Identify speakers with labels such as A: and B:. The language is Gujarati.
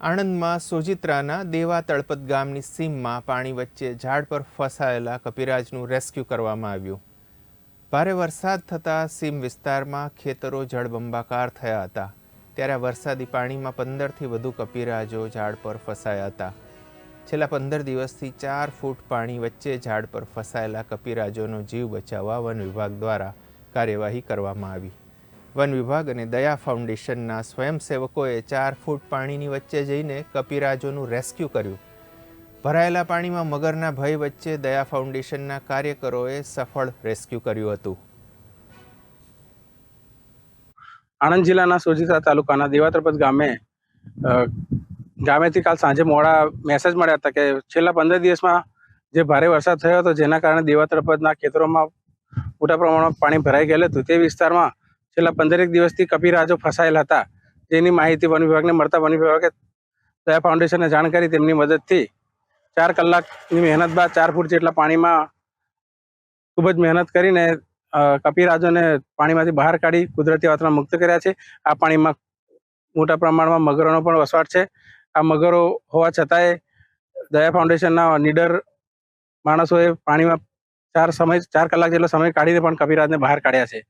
A: આણંદમાં સોજિત્રાના દેવા તળપત ગામની સીમમાં પાણી વચ્ચે ઝાડ પર ફસાયેલા કપિરાજનું રેસ્ક્યુ કરવામાં આવ્યું. ભારે વરસાદ થતાં સીમ વિસ્તારમાં ખેતરો જળબંબાકાર થયા હતા. ત્યારે વરસાદી પાણીમાં પંદરથી વધુ કપિરાજો ઝાડ પર ફસાયા હતા. છેલ્લા પંદર દિવસથી ચાર ફૂટ પાણી વચ્ચે ઝાડ પર ફસાયેલા કપિરાજોનો જીવ બચાવવા વન વિભાગ દ્વારા કાર્યવાહી કરવામાં આવી. વન વિભાગ અને દયા ફાઉન્ડેશનના સ્વયંસેવકોએ ચાર ફૂટ પાણીની વચ્ચે જઈને કપિરાજોનું રેસ્ક્યુ કર્યું. ભરાયેલા પાણીમાં મગરના ભય વચ્ચે દયા ફાઉન્ડેશનના કાર્યકરોએ સફળ રેસ્ક્યુ કર્યું હતું.
B: આણંદ જિલ્લાના સોજીત્રા તાલુકાના દેવાત્રપત ગામે ગામેથી કાલ સાંજે મોડા મેસેજ મળ્યા હતા કે છેલ્લા પંદર દિવસમાં જે ભારે વરસાદ થયો હતો, જેના કારણે દેવાત્રપતના ખેતરોમાં મોટા પ્રમાણમાં પાણી ભરાઈ ગયેલું હતું. તે વિસ્તારમાં છેલ્લા પંદરેક દિવસથી કપિરાજો ફસાયેલા હતા. જેની માહિતી વન વિભાગને મળતા વન વિભાગે દયા ફાઉન્ડેશનને જાણ કરી તેમની મદદથી ચાર કલાકની મહેનત બાદ ચાર ફૂટ જેટલા પાણીમાં ખૂબ જ મહેનત કરીને કપિરાજોને પાણીમાંથી બહાર કાઢી કુદરતી વાતાવરણ મુક્ત કર્યા છે. આ પાણીમાં મોટા પ્રમાણમાં મગરોનો પણ વસવાટ છે. આ મગરો હોવા છતાંય દયા ફાઉન્ડેશનના નીડર માણસોએ પાણીમાં ચાર સમય, ચાર કલાક જેટલો સમય કાઢીને પણ કપિરાજને બહાર કાઢ્યા છે.